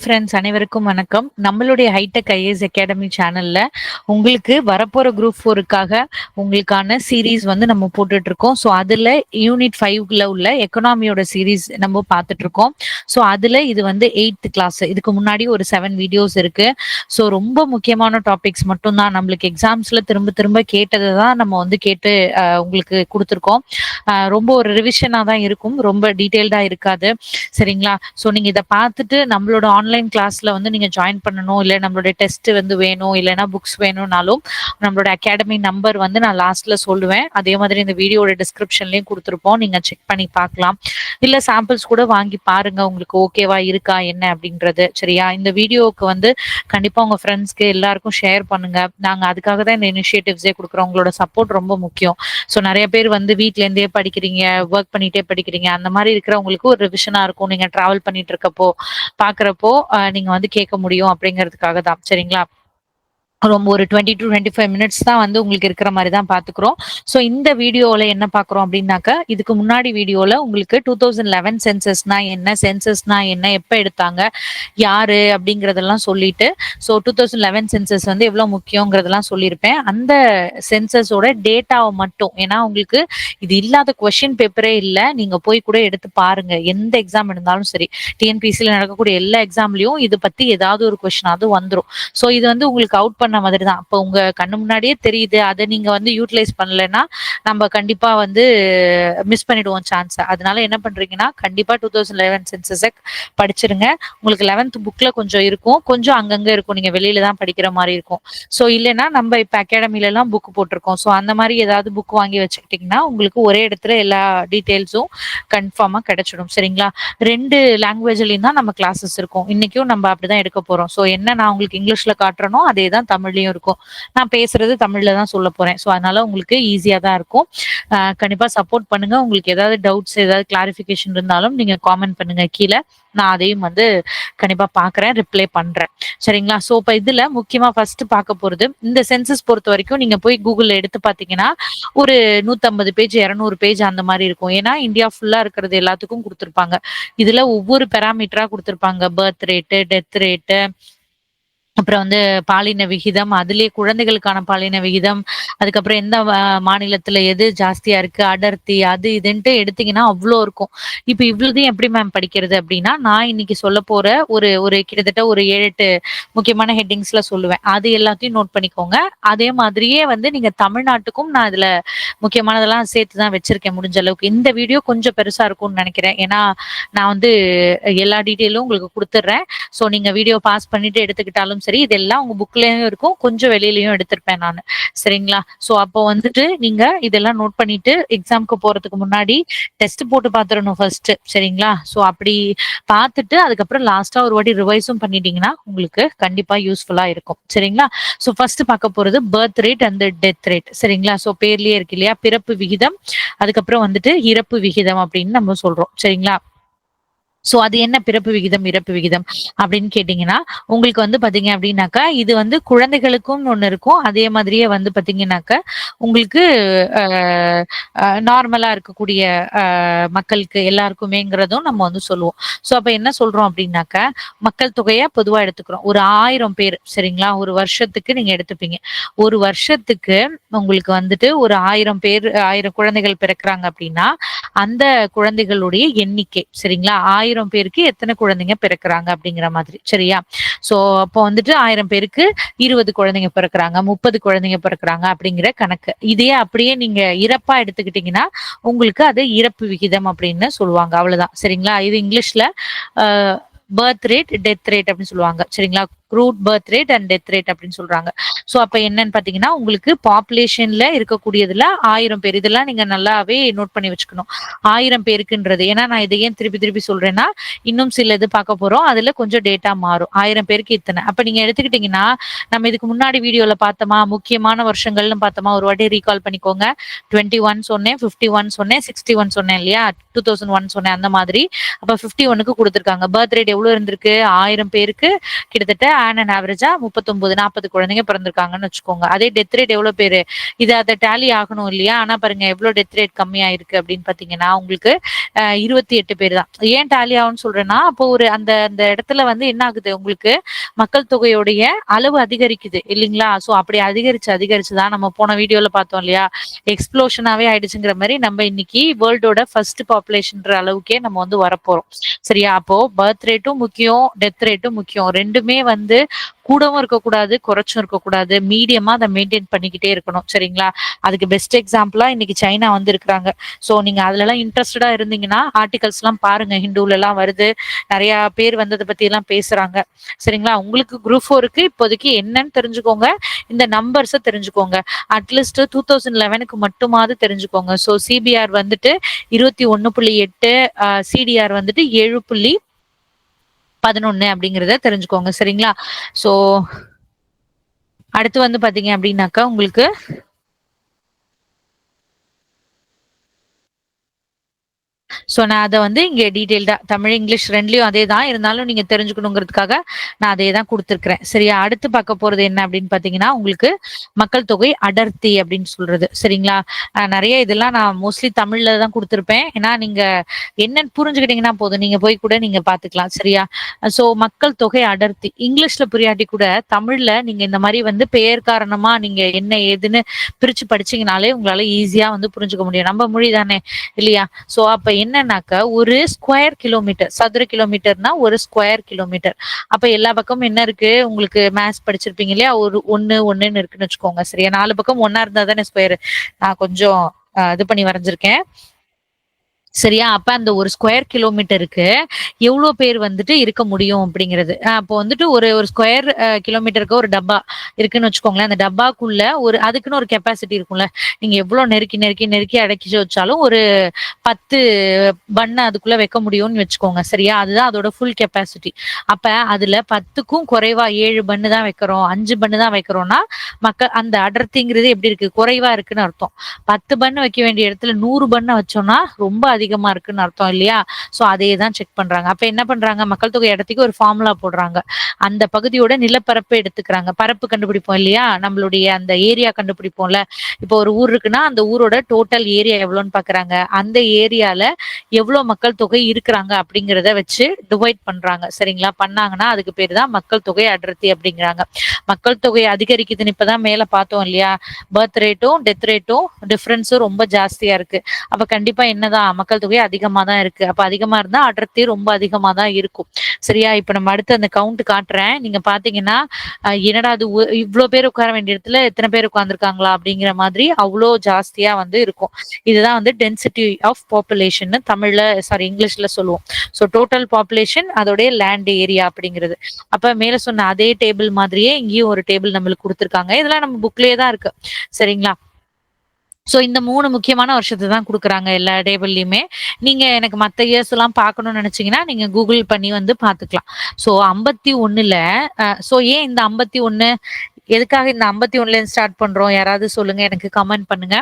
Friends அனைவருக்கும் வணக்கம். நம்மளுடைய ஹைடெக் ஐஏஎஸ் அகாடமி சேனல்ல உங்களுக்கு வரப்போற குரூப் ஃபோருக்காக உங்களுக்கான சீரீஸ் வந்து நம்ம போட்டுட்டு இருக்கோம் ஸோ அதுல யூனிட் ஃபைவ்ல உள்ள எக்கனாமியோட சீரீஸ் நம்ம பார்த்துட்டு இருக்கோம் ஸோ அதுல இது வந்து எயித்து கிளாஸ் இதுக்கு முன்னாடி ஒரு செவன் வீடியோஸ் இருக்கு. ஸோ ரொம்ப முக்கியமான டாபிக்ஸ் மட்டும்தான். நம்மளுக்கு எக்ஸாம்ஸ்ல திரும்ப திரும்ப கேட்டதை தான் நம்ம வந்து கேட்டு உங்களுக்கு கொடுத்துருக்கோம். ரொம்ப ஒரு ரிவிஷனாக தான் இருக்கும். ரொம்ப டீட்டெயில்டா இருக்காது. சரிங்களா? ஸோ நீங்க இதை பார்த்துட்டு நம்மளோட ஆன்லைன் கிளாஸ்ல வந்து நீங்க ஜாயின் பண்ணணும் இல்லை நம்மளுடைய டெஸ்ட் வந்து வேணும் இல்லைன்னா புக்ஸ் வேணும்னாலும் நம்மளோட அகாடமி நம்பர் வந்து நான் லாஸ்ட்ல சொல்லுவேன். அதே மாதிரி இந்த வீடியோட டிஸ்கிரிப்ஷன்லயும் கொடுத்துருப்போம். நீங்க செக் பண்ணி பார்க்கலாம். இல்ல சாம்பிள்ஸ் கூட வாங்கி பாருங்க. உங்களுக்கு ஓகேவா இருக்கா என்ன அப்படின்றது. சரியா? இந்த வீடியோவுக்கு வந்து கண்டிப்பா உங்க ஃப்ரெண்ட்ஸ்க்கு எல்லாருக்கும் ஷேர் பண்ணுங்க. நாங்க அதுக்காக தான் இந்த இனிஷியேட்டிவ்ஸே கொடுக்குறோம். உங்களோட சப்போர்ட் ரொம்ப முக்கியம். ஸோ நிறைய பேர் வந்து வீட்ல இருந்தே படிக்கிறீங்க ஒர்க் பண்ணிட்டே படிக்கிறீங்க. அந்த மாதிரி இருக்கிறவங்களுக்கு ஒரு ரிவிஷனா இருக்கும். நீங்க டிராவல் பண்ணிட்டு இருக்கப்போ பாக்குறப்போ நீங்க வந்து கேட்க முடியும் அப்படிங்கிறதுக்காக தான். சரிங்களா? ரொம்ப ஒரு twenty to twenty five minutes தான் வந்து உங்களுக்கு இருக்கிற மாதிரி தான் பார்த்துக்குறோம் ஸோ இந்த வீடியோவில் என்ன பார்க்குறோம் அப்படின்னாக்கா இதுக்கு முன்னாடி வீடியோவில் உங்களுக்கு டூ தௌசண்ட் லெவன் சென்சஸ்னா என்ன சென்சஸ்னா என்ன எப்போ எடுத்தாங்க யாரு அப்படிங்கிறதெல்லாம் சொல்லிட்டு so two thousand eleven census வந்து எவ்வளோ முக்கியங்கிறதெல்லாம் சொல்லியிருப்பேன். அந்த சென்சஸோட டேட்டாவை மட்டும் ஏன்னா உங்களுக்கு இது இல்லாத கொஷின் பேப்பரே இல்லை நீங்கள் போய் கூட எடுத்து பாருங்க எந்த எக்ஸாம் இருந்தாலும் சரி. டிஎன்பிசியில் நடக்கக்கூடிய எல்லா எக்ஸாம்லையும் இது பற்றி ஏதாவது ஒரு கொஷினாவது வந்துடும் ஸோ இது வந்து உங்களுக்கு அவுட் பண்ண மாதிரி தான் இப்போ உங்க கண்ணு முன்னாடியே தெரியுது. அதை நீங்க வந்து யூட்டிலைஸ் பண்ணலைன்னா நம்ம கண்டிப்பா வந்து மிஸ் பண்ணிடுவோம் சான்ஸை அதனால என்ன பண்றீங்கன்னா கண்டிப்பா டூ தௌசண்ட் லெவன் சென்சஸை படிச்சிருங்க. உங்களுக்கு லெவன்த் புக்ல கொஞ்சம் இருக்கும். கொஞ்சம் அங்கங்க இருக்கும். நீங்க வெளியில தான் படிக்கிற மாதிரி இருக்கும். ஸோ இல்லைன்னா நம்ம இப்ப அகாடமில எல்லாம் புக் போட்டிருக்கோம். ஸோ அந்த மாதிரி ஏதாவது புக் வாங்கி வச்சுக்கிட்டீங்கன்னா உங்களுக்கு ஒரே இடத்துல எல்லா டீட்டெயில்ஸும் கன்ஃபார்மா கிடைச்சிடும். சரிங்களா? ரெண்டு லாங்குவேஜ்லயும் தான் நம்ம கிளாஸஸ் இருக்கும். இன்னைக்கும் நம்ம அப்படிதான் எடுக்க போறோம். ஸோ என்ன நான் உங்களுக்கு இங்கிலீஷ்ல காட்டுறனோ அதே தான் தமிழ்லயும் இருக்கும். நான் பேசுறது தமிழ்ல தான் சொல்ல போறேன். ஸோ அதனால உங்களுக்கு ஈஸியா தான் இருக்கும். கண்டிப்பா சப்போர்ட் பண்ணுங்க. உங்களுக்கு ஏதாவது டவுட்ஸ் ஏதாவது கிளாரிஃபிகேஷன் இருந்தாலும் நீங்க காமெண்ட் பண்ணுங்க கீழே. நான் அதையும் வந்து கண்டிப்பா பாக்குறேன் ரிப்ளை பண்றேன். சரிங்களா? சோ இப்போ இதுல முக்கியமா ஃபர்ஸ்ட் பார்க்க போறது இந்த சென்சஸ் பொறுத்த வரைக்கும் நீங்க போய் கூகுள்ல எடுத்து பாத்தீங்கன்னா ஒரு நூத்தம்பது பேஜ் இரநூறு பேஜ் அந்த மாதிரி இருக்கும். ஏன்னா இந்தியா ஃபுல்லா இருக்கிறது எல்லாத்துக்கும் கொடுத்துருப்பாங்க. இதுல ஒவ்வொரு பெராமீட்டரா கொடுத்துருப்பாங்க. பர்த் ரேட்டு டெத் ரேட்டு அப்புறம் வந்து பாலின விகிதம் அதுலயே குழந்தைகளுக்கான பாலின விகிதம் அதுக்கப்புறம் எந்த மாநிலத்துல எது ஜாஸ்தியா இருக்கு அடர்த்தி அது இதுன்ட்டு எடுத்தீங்கன்னா அவ்வளோ இருக்கும். இப்போ இவ்வளோதையும் எப்படி மேம் படிக்கிறது அப்படின்னா நான் இன்னைக்கு சொல்ல போற ஒரு ஒரு கிட்டத்தட்ட ஒரு ஏழு எட்டு முக்கியமான ஹெட்டிங்ஸ்ல சொல்லுவேன். அது எல்லாத்தையும் நோட் பண்ணிக்கோங்க. அதே மாதிரியே வந்து நீங்க தமிழ்நாட்டுக்கும் நான் இதுல முக்கியமானதெல்லாம் சேர்த்து தான் வச்சிருக்கேன் முடிஞ்ச அளவுக்கு. இந்த வீடியோ கொஞ்சம் பெருசா இருக்கும்னு நினைக்கிறேன். ஏன்னா நான் வந்து எல்லா டீட்டெயிலும் உங்களுக்கு கொடுத்துட்றேன். ஸோ நீங்க வீடியோ பாஸ் பண்ணிட்டு எடுத்துக்கிட்டாலும் சரி இதெல்லாம் உங்க புக்லயும் இருக்கும். கொஞ்சம் வெளியிலயும் எடுத்திருப்பேன் நான். சரிங்களா? ஸோ அப்போ வந்துட்டு நீங்க இதெல்லாம் நோட் பண்ணிட்டு எக்ஸாம்க்கு போறதுக்கு முன்னாடி டெஸ்ட் போட்டு பார்த்துடணும் ஃபர்ஸ்ட் சரிங்களா? ஸோ அப்படி பார்த்துட்டு அதுக்கப்புறம் லாஸ்டா ஒரு வாட்டி ரிவைஸும் பண்ணிட்டீங்கன்னா உங்களுக்கு கண்டிப்பா யூஸ்ஃபுல்லா இருக்கும். சரிங்களா? ஸோ ஃபர்ஸ்ட் பார்க்க போறது birth rate and death rate சரிங்களா? ஸோ பேர்லயே இருக்கு இல்லையா? பிறப்பு விகிதம் அதுக்கப்புறம் வந்துட்டு இறப்பு விகிதம் அப்படின்னு நம்ம சொல்றோம். சரிங்களா? ஸோ அது என்ன பிறப்பு விகிதம் இறப்பு விகிதம் அப்படின்னு கேட்டீங்கன்னா உங்களுக்கு வந்து பார்த்தீங்க அப்படின்னாக்கா இது வந்து குழந்தைகளுக்கும் ஒன்று இருக்கும். அதே மாதிரியே வந்து பாத்தீங்கன்னாக்கா உங்களுக்கு நார்மலா இருக்கக்கூடிய மக்களுக்கு எல்லாருக்குமேங்கிறதும் நம்ம வந்து சொல்லுவோம். ஸோ அப்போ என்ன சொல்றோம் அப்படின்னாக்கா மக்கள் தொகையை பொதுவா எடுத்துக்கிறோம். ஒரு ஆயிரம் பேர் சரிங்களா? ஒரு வருஷத்துக்கு நீங்க எடுத்துப்பீங்க. ஒரு வருஷத்துக்கு உங்களுக்கு வந்துட்டு ஒரு ஆயிரம் பேர் ஆயிரம் குழந்தைகள் பிறக்குறாங்க அப்படின்னா அந்த குழந்தைகளுடைய எண்ணிக்கை சரிங்களா? ஆயிரம் பேருக்கு எத்தனை குழந்தைங்க பிறக்குறாங்க அப்படிங்கிற மாதிரி சரியா? சோ அப்போ வந்துட்டு ஆயிரம் பேருக்கு இருபது குழந்தைங்க பிறக்குறாங்க முப்பது குழந்தைங்க பிறக்குறாங்க அப்படிங்கிற கணக்கு. இதே அப்படியே நீங்க இறப்பா எடுத்துக்கிட்டீங்கன்னா உங்களுக்கு அது இறப்பு விகிதம் அப்படின்னு சொல்லுவாங்க. அவ்வளவுதான் சரிங்களா? இது இங்கிலீஷ்ல பர்த் ரேட் டெத் ரேட் அப்படின்னு சொல்லுவாங்க சரிங்களா? Crude birth rate and death rate அப்படின்னு சொல்றாங்க. ஸோ அப்போ என்னன்னு பார்த்தீங்கன்னா உங்களுக்கு பாப்புலேஷன்ல இருக்கக்கூடியதுல ஆயிரம் பேர். இதெல்லாம் நீங்க நல்லாவே நோட் பண்ணி வச்சுக்கணும். ஆயிரம் பேருக்குன்றது. ஏன்னா நான் இதை ஏன் திருப்பி திருப்பி சொல்றேன்னா இன்னும் சில இது பார்க்க போறோம். அதுல கொஞ்சம் டேட்டா மாறும். ஆயிரம் பேருக்கு இத்தனை. அப்ப நீங்க எடுத்துக்கிட்டீங்கன்னா நம்ம இதுக்கு முன்னாடி வீடியோல பார்த்தோமா முக்கியமான வருஷங்கள்னு பார்த்தோமா ஒரு வாட்டி ரீகால் பண்ணிக்கோங்க. டுவெண்ட்டி ஒன் சொன்னேன் ஃபிஃப்டி ஒன் சொன்னேன் சிக்ஸ்டி ஒன் சொன்னேன் இல்லையா? டூ தௌசண்ட் ஒன் சொன்னேன் அந்த மாதிரி. அப்ப ஃபிஃப்டி ஒன்னுக்கு கொடுத்துருக்காங்க. பர்த் ரேட் எவ்வளவு இருந்திருக்கு? ஆயிரம் பேருக்கு கிட்டத்தட்ட ஆன் அண்ட் ஆவரேஜா முப்பத்தொன்பது நாற்பது குழந்தைங்க பிறந்திருக்காங்கன்னு வச்சுக்கோங்க. அதே டெத் ரேட் எவ்வளவு பேரு? இது அதை டேலி ஆகணும் இல்லையா? ஆனா பாருங்க எவ்வளவு டெத் ரேட் கம்மியா இருக்கு அப்படின்னு பாத்தீங்கன்னா உங்களுக்கு இருபத்தி எட்டு பேர் தான். ஏன் டேலி ஆகும்னு சொல்றேன்னா அப்போ ஒரு அந்த அந்த இடத்துல வந்து என்ன ஆகுது? உங்களுக்கு மக்கள் தொகையுடைய அளவு அதிகரிக்குது இல்லைங்களா? சோ அப்படி அதிகரிச்சு அதிகரிச்சுதான் நம்ம போன வீடியோல பார்த்தோம் இல்லையா? எக்ஸ்ப்ளோஷனாவே ஆயிடுச்சுங்கிற மாதிரி நம்ம இன்னைக்கு வேர்ல்டோட ஃபர்ஸ்ட் பாப்புலேஷன்ற அளவுக்கே நம்ம வந்து வரப்போறோம். சரியா? அப்போ பர்த் ரேட்டும் முக்கியம் டெத் ரேட்டும் முக்கியம். ரெண்டுமே வந்து கூடவும் இருக்கக்கூடாது குறைச்சும் இருக்கக்கூடாது. மீடியமா அதை மெயின்டைன் பண்ணிக்கிட்டே இருக்கணும். சரிங்களா? அதுக்கு பெஸ்ட் எக்ஸாம்பிளா இன்னைக்கு சைனா வந்து இருக்கிறாங்க ஸோ நீங்க அதுல எல்லாம் இன்ட்ரெஸ்டடா இருந்தீங்கன்னா ஆர்டிகல்ஸ் எல்லாம் பாருங்க. ஹிந்துல எல்லாம் வருது. நிறைய பேர் வந்ததை பத்தி எல்லாம் பேசுறாங்க. சரிங்களா? உங்களுக்கு குரூப் ஃபோருக்கு இப்போதைக்கு என்னன்னு தெரிஞ்சுக்கோங்க. இந்த நம்பர்ஸை தெரிஞ்சுக்கோங்க. அட்லீஸ்ட் டூ தௌசண்ட் லெவனுக்கு மட்டுமாவது தெரிஞ்சுக்கோங்க. ஸோ சிபிஆர் வந்துட்டு இருபத்தி ஒன்னு புள்ளி எட்டு சிடிஆர் வந்துட்டு ஏழு புள்ளி பதினொன்னு அப்படிங்கிறத தெரிஞ்சுக்கோங்க சரிங்களா? சோ அடுத்து வந்து பாத்தீங்க அப்படின்னாக்கா உங்களுக்கு ஸோ நான் அதை வந்து இங்கே டீட்டெயில்டாக தமிழ் இங்கிலீஷ் ரெண்டுலயும் அதே தான். இருந்தாலும் நீங்க தெரிஞ்சுக்கணுங்கிறதுக்காக நான் அதே தான் கொடுத்துருக்குறேன். சரியா? அடுத்து பார்க்க போறது என்ன அப்படின்னு பாத்தீங்கன்னா உங்களுக்கு மக்கள் தொகை அடர்த்தி அப்படின்னு சொல்றது. சரிங்களா? நிறைய இதெல்லாம் நான் மோஸ்ட்லி தமிழில் தான் கொடுத்துருப்பேன். ஏன்னா நீங்க என்னன்னு புரிஞ்சுக்கிட்டீங்கன்னா போதும். நீங்க போய் கூட நீங்க பாத்துக்கலாம் சரியா? ஸோ மக்கள் தொகை அடர்த்தி. இங்கிலீஷ்ல புரியாட்டி கூட தமிழ்ல நீங்க இந்த மாதிரி வந்து பெயர் காரணமா நீங்க என்ன ஏதுன்னு பிரிச்சு படிச்சிங்கனாலே உங்களால ஈஸியா வந்து புரிஞ்சுக்க முடியும். நம்ம மொழி தானே இல்லையா? சோ அப்போ என்னன்னாக்க ஒரு ஸ்கொயர் கிலோமீட்டர் சதுர கிலோமீட்டர்னா ஒரு ஸ்கொயர் கிலோமீட்டர் அப்ப எல்லா பக்கமும் என்ன இருக்கு? உங்களுக்கு மேத்ஸ் படிச்சிருப்பீங்க இல்லையா? ஒரு ஒண்ணு ஒன்னுன்னு இருக்குன்னு வச்சுக்கோங்க. சரியா? நாலு பக்கம் ஒன்னா இருந்தா தானே ஸ்கொயர் நான் கொஞ்சம் இது பண்ணி வரைஞ்சிருக்கேன். சரியா? அப்ப அந்த ஒரு ஸ்கொயர் கிலோமீட்டருக்கு எவ்வளோ பேர் வந்துட்டு இருக்க முடியும் அப்படிங்கிறது. அப்போ வந்துட்டு ஒரு ஒரு ஸ்கொயர் கிலோமீட்டருக்கு ஒரு டப்பா இருக்குன்னு வச்சுக்கோங்களேன். அந்த டப்பாக்குள்ள ஒரு அதுக்குன்னு ஒரு கெப்பாசிட்டி இருக்கும்ல. நீங்க எவ்வளோ நெருக்கி நெருக்கி நெருக்கி அடக்கி வச்சாலும் ஒரு பத்து பண்ணை அதுக்குள்ள வைக்க முடியும்னு வச்சுக்கோங்க. சரியா? அதுதான் அதோட ஃபுல் கெப்பாசிட்டி அப்ப அதுல பத்துக்கும் குறைவா ஏழு பண்ணு தான் வைக்கிறோம் அஞ்சு பண்ணு தான் வைக்கிறோம்னா மக்கள் அந்த அடர்த்திங்கிறது எப்படி இருக்கு? குறைவா இருக்குன்னு அர்த்தம். பத்து பண்ணு வைக்க வேண்டிய இடத்துல நூறு பண்ணை வச்சோம்னா ரொம்ப அதிகமா இருக்குன்னு அர்த்தம் இல்லையா? சோ அதே தான் செக் பண்றாங்க. அப்ப என்ன பண்றாங்க? மக்கள் தொகை இடத்துக்கு ஒரு ஃபார்முலா போடுறாங்க. அந்த பகுதியோட நிலப்பரப்பை எடுத்துக்கிறாங்க. பரப்பு கண்டுபிடிப்போம் இல்லையா? நம்மளுடைய அந்த ஏரியா கண்டுபிடிப்போம்ல. இப்போ ஒரு ஊர் இருக்குன்னா அந்த ஊரோட டோட்டல் ஏரியா எவ்வளோன்னு பாக்குறாங்க. அந்த ஏரியால எவ்வளவு மக்கள் தொகை இருக்கிறாங்க அப்படிங்கிறத வச்சு டிவைட் பண்றாங்க. சரிங்களா? பண்ணாங்கன்னா அதுக்கு பேர் தான் மக்கள் தொகை அடர்த்தி அப்படிங்கிறாங்க. மக்கள் தொகை அதிகரிக்குதுன்னு இப்பதான் மேல பார்த்தோம் இல்லையா? பர்த் ரேட்டும் டெத் ரேட்டும் டிஃபரன்ஸும் ரொம்ப ஜாஸ்தியா இருக்கு. அப்ப கண்டிப்பா என்னதான்? மக்கள் தொகை அதிகமா தான் இருக்கு. அப்ப அதிகமா இருந்தா அடர்த்தி ரொம்ப அதிகமா தான் இருக்கும். சரியா? இப்ப நம்ம அடுத்து அந்த கவுண்ட் காட்டுறேன். நீங்க பாத்தீங்கன்னா என்னடா அது இவ்வளவு பேர் உட்கார வேண்டிய இடத்துல எத்தனை பேர் உட்கார்ந்துருக்காங்களா அப்படிங்கிற மாதிரி அவ்வளோ ஜாஸ்தியா வந்து இருக்கும். இதுதான் வந்து டென்சிட்டி ஆஃப் பாப்புலேஷன் தமிழ்ல சாரி இங்கிலீஷ்ல சொல்லுவோம். ஸோ டோட்டல் பாப்புலேஷன் அதோடைய லேண்ட் ஏரியா அப்படிங்கிறது. அப்ப மேல சொன்ன அதே டேபிள் மாதிரியே இங்கேயும் ஒரு டேபிள் நம்மளுக்கு கொடுத்துருக்காங்க. இதெல்லாம் நம்ம புக்லயே தான் இருக்கு. சரிங்களா? ஸோ இந்த மூணு முக்கியமான வருஷத்தை தான் கொடுக்குறாங்க எல்லா டேபிள்லையுமே. நீங்கள் எனக்கு மற்ற இயர்ஸ் எல்லாம் பார்க்கணும்னு நினச்சிங்கன்னா நீங்கள் கூகுள் பண்ணி வந்து பார்த்துக்கலாம் ஸோ ஐம்பத்தி ஒன்றில் ஸோ ஏன் இந்த ஐம்பத்தி ஒன்று எதுக்காக இந்த ஐம்பத்தி ஒன்னுலேருந்து ஸ்டார்ட் பண்ணுறோம் யாராவது சொல்லுங்கள் எனக்கு கமெண்ட் பண்ணுங்க.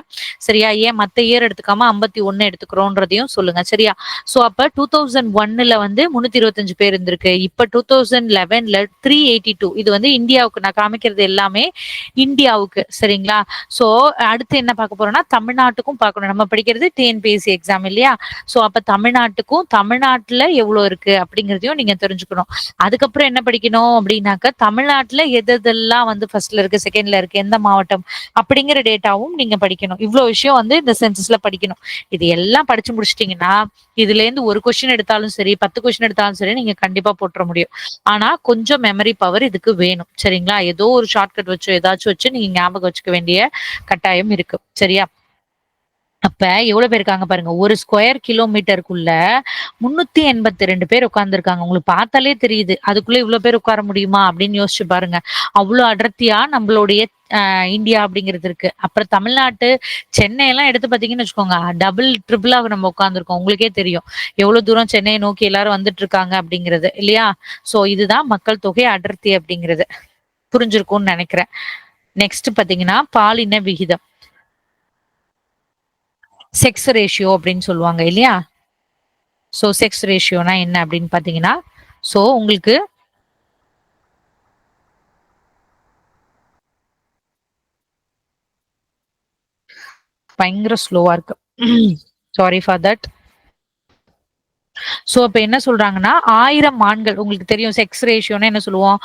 சரியா? ஏன் மற்ற இயர் எடுத்துக்காம ஐம்பத்தி ஒன்று எடுத்துக்கிறோன்றதையும் சொல்லுங்கள் சரியா? ஸோ அப்போ டூ தௌசண்ட் ஒன்னுல வந்து முந்நூற்றி இருபத்தஞ்சு பேர் இருந்திருக்கு. இப்போ டூ தௌசண்ட் லெவனில் த்ரீ எயிட்டி டூ இது வந்து இந்தியாவுக்கு நான் காமிக்கிறது எல்லாமே இந்தியாவுக்கு. சரிங்களா? ஸோ அடுத்து என்ன பார்க்க போகிறோம் போறோம்னா தமிழ்நாட்டுக்கும் பார்க்கணும். நம்ம படிக்கிறது டிஎன்பிஎஸ்சி எக்ஸாம் இல்லையா? சோ அப்ப தமிழ்நாட்டுக்கும் தமிழ்நாட்டுல எவ்வளோ இருக்கு அப்படிங்கறதையும் நீங்க தெரிஞ்சுக்கணும். அதுக்கப்புறம் என்ன படிக்கணும் அப்படின்னாக்க தமிழ்நாட்டுல எது எதெல்லாம் வந்து ஃபர்ஸ்ட்ல இருக்கு செகண்ட்ல இருக்கு எந்த மாவட்டம் அப்படிங்கிற டேட்டாவும் நீங்க படிக்கணும். இவ்வளோ விஷயம் வந்து இந்த சென்சஸ்ல படிக்கணும். இது எல்லாம் படிச்சு முடிச்சிட்டீங்கன்னா இதுல இருந்து ஒரு கொஸ்டின் எடுத்தாலும் சரி பத்து கொஸ்டின் எடுத்தாலும் சரி நீங்க கண்டிப்பா போட்டுற முடியும். ஆனா கொஞ்சம் மெமரி பவர் இதுக்கு வேணும். சரிங்களா? ஏதோ ஒரு ஷார்ட்கட் வச்சு ஏதாச்சும் வச்சு நீங்க ஞாபகம் வச்சுக்க வேண்டிய கட்டாயம் இருக்கு. சரியா? அப்ப எவ்வளவு பேர் இருக்காங்க பாருங்க. ஒரு ஸ்கொயர் கிலோமீட்டருக்குள்ள முன்னூத்தி எண்பத்தி ரெண்டு பேர் உட்கார்ந்துருக்காங்க. உங்களுக்கு பார்த்தாலே தெரியுது. அதுக்குள்ள இவ்வளவு பேர் உட்கார முடியுமா அப்படின்னு யோசிச்சு பாருங்க. அவ்வளவு அடர்த்தியா நம்மளுடைய இந்தியா அப்படிங்கிறது இருக்கு. அப்புறம் தமிழ்நாட்டு சென்னை எல்லாம் எடுத்து பாத்தீங்கன்னு வச்சுக்கோங்க. டபுள் ட்ரிபிளா நம்ம உட்காந்துருக்கோம் உங்களுக்கே தெரியும். எவ்வளவு தூரம் சென்னையை நோக்கி எல்லாரும் வந்துட்டு இருக்காங்க அப்படிங்கிறது. இல்லையா? சோ இதுதான் மக்கள் தொகை அடர்த்தி அப்படிங்கிறது. புரிஞ்சிருக்கும்னு நினைக்கிறேன். நெக்ஸ்ட் பாத்தீங்கன்னா பாலின விகிதம். செக்ஸ் ரேஷியோ அப்படின்னு சொல்லுவாங்க இல்லையா? ஸோ செக்ஸ் ரேஷியோனா என்ன அப்படின்னு பார்த்தீங்கன்னா ஸோ உங்களுக்கு பயங்கர ஸ்லோவா இருக்கு. சாரி ஃபார் தட் சோ அப்ப என்ன சொல்றாங்கன்னா ஆயிரம் ஆண்கள் உங்களுக்கு தெரியும் செக்ஸ் ரேஷியோன்னு என்ன சொல்லுவோம்?